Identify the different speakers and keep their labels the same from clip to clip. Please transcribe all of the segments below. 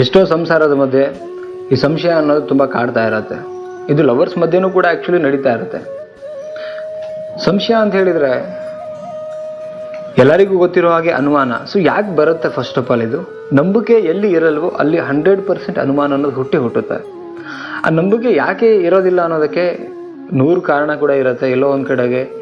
Speaker 1: ಎಷ್ಟೋ ಸಂಸಾರದ ಮಧ್ಯೆ ಈ ಸಂಶಯ ಅನ್ನೋದು ತುಂಬ ಕಾಡ್ತಾ ಇರತ್ತೆ. ಇದು ಲವರ್ಸ್ ಮಧ್ಯೆನೂ ಕೂಡ ಆ್ಯಕ್ಚುಲಿ ನಡೀತಾ ಇರುತ್ತೆ. ಸಂಶಯ ಅಂತ ಹೇಳಿದರೆ ಎಲ್ಲರಿಗೂ ಗೊತ್ತಿರೋ ಹಾಗೆ ಅನುಮಾನ. ಸೊ ಯಾಕೆ ಬರುತ್ತೆ ಫಸ್ಟ್ ಆಫ್ ಆಲ್ ಇದು? ನಂಬಿಕೆ ಎಲ್ಲಿ ಇರಲ್ವೋ ಅಲ್ಲಿ ಹಂಡ್ರೆಡ್ ಪರ್ಸೆಂಟ್ ಅನುಮಾನ ಅನ್ನೋದು ಹುಟ್ಟಿ ಹುಟ್ಟುತ್ತೆ. ಆ ನಂಬಿಕೆ ಯಾಕೆ ಇರೋದಿಲ್ಲ ಅನ್ನೋದಕ್ಕೆ ನೂರು ಕಾರಣ ಕೂಡ ಇರುತ್ತೆ. ಎಲ್ಲೋ ಒಂದು ಕಡೆಗೆ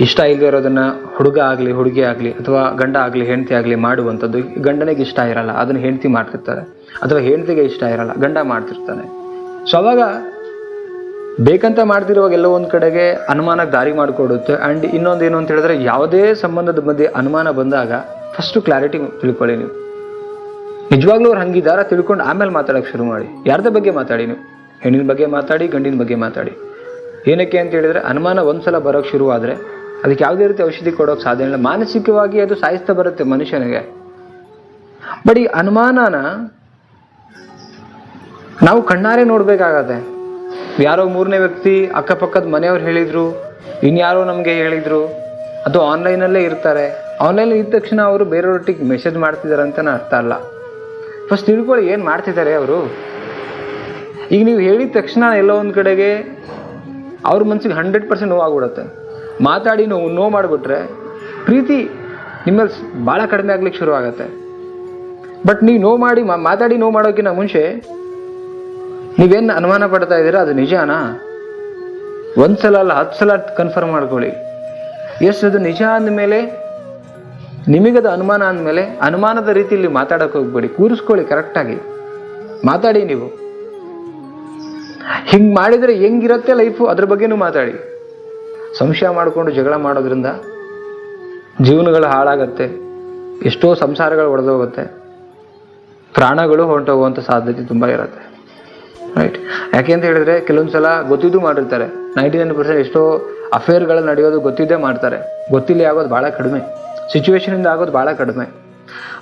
Speaker 1: ಇಷ್ಟ ಇಲ್ಲದೇ ಇರೋದನ್ನು ಹುಡುಗ ಆಗಲಿ, ಹುಡುಗಿ ಆಗಲಿ ಅಥವಾ ಗಂಡ ಆಗಲಿ, ಹೆಂಡತಿ ಆಗಲಿ ಮಾಡುವಂಥದ್ದು ಗಂಡನಿಗೆ ಇಷ್ಟ ಇರಲ್ಲ. ಅದನ್ನು ಹೆಂಡತಿ ಮಾಡ್ತಿರ್ತಾರೆ. ಅಥವಾ ಹೆಂಡತಿಗೆ ಇಷ್ಟ ಇರಲ್ಲ. ಗಂಡ ಮಾಡ್ತಿರ್ತಾನೆ. ಸೊ ಅವಾಗ ಬೇಕಂತ ಮಾಡ್ತಿರುವಾಗ ಎಲ್ಲೋ ಒಂದು ಕಡೆಗೆ ಅನುಮಾನಕ್ಕೆ ದಾರಿ ಮಾಡಿಕೊಡುತ್ತೆ. ಆ್ಯಂಡ್ ಇನ್ನೊಂದು ಏನು ಅಂತ ಹೇಳಿದ್ರೆ ಯಾವುದೇ ಸಂಬಂಧದ ಮಧ್ಯೆ ಅನುಮಾನ ಬಂದಾಗ ಫಸ್ಟು ಕ್ಲಾರಿಟಿ ತಿಳ್ಕೊಳ್ಳಿ ನೀವು. ನಿಜವಾಗ್ಲೂ ಅವ್ರು ಹಂಗಿದಾರ ತಿಳ್ಕೊಂಡು ಆಮೇಲೆ ಮಾತಾಡೋಕ್ಕೆ ಶುರು ಮಾಡಿ. ಯಾರ್ದ ಬಗ್ಗೆ ಮಾತಾಡಿ ನೀವು. ಹೆಣ್ಣಿನ ಬಗ್ಗೆ ಮಾತಾಡಿ, ಗಂಡಿನ ಬಗ್ಗೆ ಮಾತಾಡಿ. ಏನಕ್ಕೆ ಅಂತ ಹೇಳಿದ್ರೆ ಅನುಮಾನ ಒಂದ್ಸಲ ಬರೋಕ್ಕೆ ಶುರು ಆದರೆ ಅದಕ್ಕೆ ಯಾವುದೇ ರೀತಿ ಔಷಧಿ ಕೊಡೋಕೆ ಸಾಧ್ಯ ಇಲ್ಲ. ಮಾನಸಿಕವಾಗಿ ಅದು ಸಾಯಿಸ್ತಾ ಬರುತ್ತೆ ಮನುಷ್ಯನಿಗೆ. ಬಟ್ ಈ ಅನುಮಾನನ ನಾವು ಕಣ್ಣಾರೆ ನೋಡ್ಬೇಕಾಗತ್ತೆ. ಯಾರೋ ಮೂರನೇ ವ್ಯಕ್ತಿ ಅಕ್ಕಪಕ್ಕದ ಮನೆಯವ್ರು ಹೇಳಿದ್ರು, ಇನ್ಯಾರೋ ನಮಗೆ ಹೇಳಿದ್ರು, ಅದು ಆನ್ಲೈನಲ್ಲೇ ಇರ್ತಾರೆ. ಆನ್ಲೈನ್ ಇದ್ದ ತಕ್ಷಣ ಅವರು ಬೇರೆಯವ್ರೊಟ್ಟಿಗೆ ಮೆಸೇಜ್ ಮಾಡ್ತಿದ್ದಾರೆ ಅಂತ ಅರ್ಥ ಅಲ್ಲ. ಫಸ್ಟ್ ತಿಳ್ಕೊಳ್ಳಿ ಏನು ಮಾಡ್ತಿದ್ದಾರೆ ಅವರು. ಈಗ ನೀವು ಹೇಳಿದ ತಕ್ಷಣ ಎಲ್ಲೋ ಒಂದು ಕಡೆಗೆ ಅವ್ರ ಮನ್ಸಿಗೆ ಹಂಡ್ರೆಡ್ ಪರ್ಸೆಂಟ್ ನೋವಾಗ್ಬಿಡುತ್ತೆ. ಮಾತಾಡಿ ನೋವು ನೋವು ಮಾಡಿಬಿಟ್ರೆ ಪ್ರೀತಿ ನಿಮ್ಮಲ್ಲಿ ಭಾಳ ಕಡಿಮೆ ಆಗ್ಲಿಕ್ಕೆ ಶುರು ಆಗತ್ತೆ. ಬಟ್ ನೀವು ನೋವು ಮಾಡಿ ಮಾತಾಡಿ ನೋವು ಮಾಡೋಕ್ಕಿಂತ ಮುಂಚೆ ನೀವೇನು ಅನುಮಾನ ಪಡ್ತಾ ಇದ್ದೀರಾ? ಅದು ನಿಜಾನಾ? ಒಂದ್ಸಲ ಅಲ್ಲ ಹತ್ತು ಸಲ ಕನ್ಫರ್ಮ್ ಮಾಡ್ಕೊಳ್ಳಿ. ಎಷ್ಟು ಅದು ನಿಜ ಅಂದಮೇಲೆ, ನಿಮಗದು ಅನುಮಾನ ಅಂದಮೇಲೆ, ಅನುಮಾನದ ರೀತಿಯಲ್ಲಿ ಮಾತಾಡೋಕೆ ಹೋಗ್ಬೇಡಿ. ಕೂರಿಸ್ಕೊಳ್ಳಿ ಕರೆಕ್ಟಾಗಿ ಮಾತಾಡಿ ನೀವು. ಹಿಂಗೆ ಮಾಡಿದರೆ ಹೆಂಗಿರುತ್ತೆ ಲೈಫು ಅದ್ರ ಬಗ್ಗೆನೂ ಮಾತಾಡಿ. ಸಂಶಯ ಮಾಡಿಕೊಂಡು ಜಗಳ ಮಾಡೋದ್ರಿಂದ ಜೀವನಗಳು ಹಾಳಾಗತ್ತೆ. ಎಷ್ಟೋ ಸಂಸಾರಗಳು ಒಡೆದೋಗುತ್ತೆ. ಪ್ರಾಣಗಳು ಹೊರಟೋಗುವಂಥ ಸಾಧ್ಯತೆ ತುಂಬ ಇರುತ್ತೆ. ರೈಟ್ ಯಾಕೆ ಅಂತ ಹೇಳಿದ್ರೆ ಕೆಲವೊಂದು ಸಲ ಗೊತ್ತಿದ್ದು ಮಾಡಿರ್ತಾರೆ. ನೈಂಟಿ ನೈನ್ ಪರ್ಸೆಂಟ್ ಎಷ್ಟೋ ಅಫೇರ್ಗಳು ನಡೆಯೋದು ಗೊತ್ತಿದ್ದೇ ಮಾಡ್ತಾರೆ. ಗೊತ್ತಿಲ್ಲ ಆಗೋದು ಭಾಳ ಕಡಿಮೆ. ಸಿಚುವೇಶನಿಂದ ಆಗೋದು ಭಾಳ ಕಡಿಮೆ.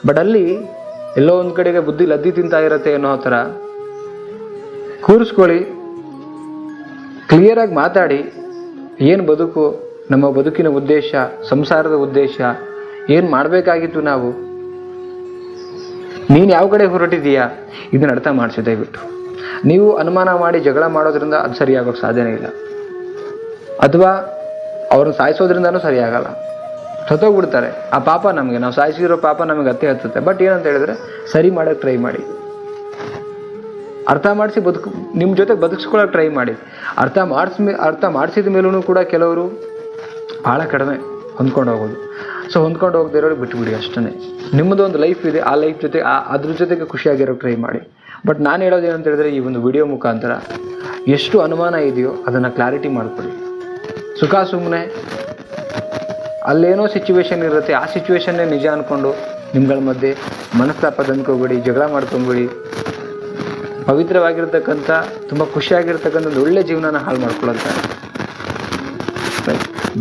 Speaker 1: ಬಟ್ ಅಲ್ಲಿ ಎಲ್ಲೋ ಒಂದು ಕಡೆಗೆ ಬುದ್ಧಿ ಲದ್ದಿ ತಿಂತಾ ಇರತ್ತೆ ಅನ್ನೋ ಥರ ಕೂರಿಸ್ಕೊಳ್ಳಿ ಕ್ಲಿಯರಾಗಿ ಮಾತಾಡಿ ಏನು ಬದುಕು, ನಮ್ಮ ಬದುಕಿನ ಉದ್ದೇಶ, ಸಂಸಾರದ ಉದ್ದೇಶ, ಏನು ಮಾಡಬೇಕಾಗಿತ್ತು ನಾವು? ನೀನು ಯಾವ ಕಡೆ ಹೊರಟಿದೀಯಾ ಇದನ್ನ ಅರ್ಥ ಮಾಡಿಸಿ, ದಯವಿಟ್ಟು. ನೀವು ಅನುಮಾನ ಮಾಡಿ ಜಗಳ ಮಾಡೋದ್ರಿಂದ ಅದು ಸರಿಯಾಗೋಕ್ಕೆ ಸಾಧ್ಯನೇ ಇಲ್ಲ. ಅಥವಾ ಅವ್ರನ್ನ ಸಾಯಿಸೋದ್ರಿಂದನೂ ಸರಿಯಾಗಲ್ಲ. ಸತ್ತೋಗ್ಬಿಡ್ತಾರೆ. ಆ ಪಾಪ ನಮಗೆ, ನಾವು ಸಾಯಿಸಿರೋ ಪಾಪ ನಮಗೆ ಅತ್ತೆ ಹತ್ತುತ್ತೆ. ಬಟ್ ಏನಂತ ಹೇಳಿದ್ರೆ, ಸರಿ ಮಾಡೋಕ್ಕೆ ಟ್ರೈ ಮಾಡಿ. ಅರ್ಥ ಮಾಡಿಸಿ ಬದುಕು, ನಿಮ್ಮ ಜೊತೆ ಬದುಕಿಸ್ಕೊಳ್ಳೋಕೆ ಟ್ರೈ ಮಾಡಿ. ಅರ್ಥ ಮಾಡಿಸ್ ಅರ್ಥ ಮಾಡಿಸಿದ ಮೇಲೂ ಕೂಡ ಕೆಲವರು ಭಾಳ ಕಡಿಮೆ ಹೊಂದ್ಕೊಂಡು ಹೋಗೋದು. ಸೊ ಹೊಂದ್ಕೊಂಡು ಹೋಗದೆ ಇರೋರು ಬಿಟ್ಬಿಡಿ ಅಷ್ಟೇ ನಿಮ್ಮದು ಒಂದು ಲೈಫ್ ಇದೆ, ಆ ಲೈಫ್ ಜೊತೆ, ಆ, ಅದ್ರ ಜೊತೆಗೆ ಖುಷಿಯಾಗಿರೋಕೆ ಟ್ರೈ ಮಾಡಿ. ಬಟ್ ನಾನು ಹೇಳೋದು ಏನಂತ ಹೇಳಿದ್ರೆ ಈ ಒಂದು ವಿಡಿಯೋ ಮುಖಾಂತರ ಎಷ್ಟು ಅನುಮಾನ ಇದೆಯೋ ಅದನ್ನು ಕ್ಲಾರಿಟಿ ಮಾಡಿಕೊಡಿ. ಸುಖ ಸುಮ್ಮನೆ ಅಲ್ಲೇನೋ ಸಿಚುವೇಶನ್ ಇರುತ್ತೆ, ಆ ಸಿಚುವೇಶನ್ನೇ ನಿಜ ಅಂದ್ಕೊಂಡು ನಿಮ್ಗಳ ಮಧ್ಯೆ ಮನಸ್ತಾಪ ತಂದ್ಕೋಬೇಡಿ, ಜಗಳ ಮಾಡ್ಕೊಂಬೇಡಿ. ಪವಿತ್ರವಾಗಿರ್ತಕ್ಕಂಥ, ತುಂಬ ಖುಷಿಯಾಗಿರ್ತಕ್ಕಂಥ ಒಂದು ಒಳ್ಳೆ ಜೀವನನ ಹಾಳು ಮಾಡ್ಕೊಳ್ಳೋಂಥ.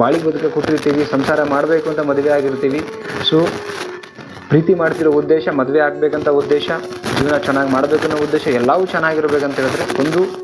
Speaker 1: ಬಾಳಿ ಬದುಕ ಕೊಟ್ಟಿರ್ತೀವಿ, ಸಂಸಾರ ಮಾಡಬೇಕು ಅಂತ ಮದುವೆ ಆಗಿರ್ತೀವಿ. ಸೊ ಪ್ರೀತಿ ಮಾಡ್ತಿರೋ ಉದ್ದೇಶ, ಮದುವೆ ಆಗಬೇಕಂತ ಉದ್ದೇಶ, ಜೀವನ ಚೆನ್ನಾಗಿ ಮಾಡಬೇಕನ್ನೋ ಉದ್ದೇಶ, ಎಲ್ಲವೂ ಚೆನ್ನಾಗಿರ್ಬೇಕಂತ ಹೇಳಿದ್ರೆ ಒಂದು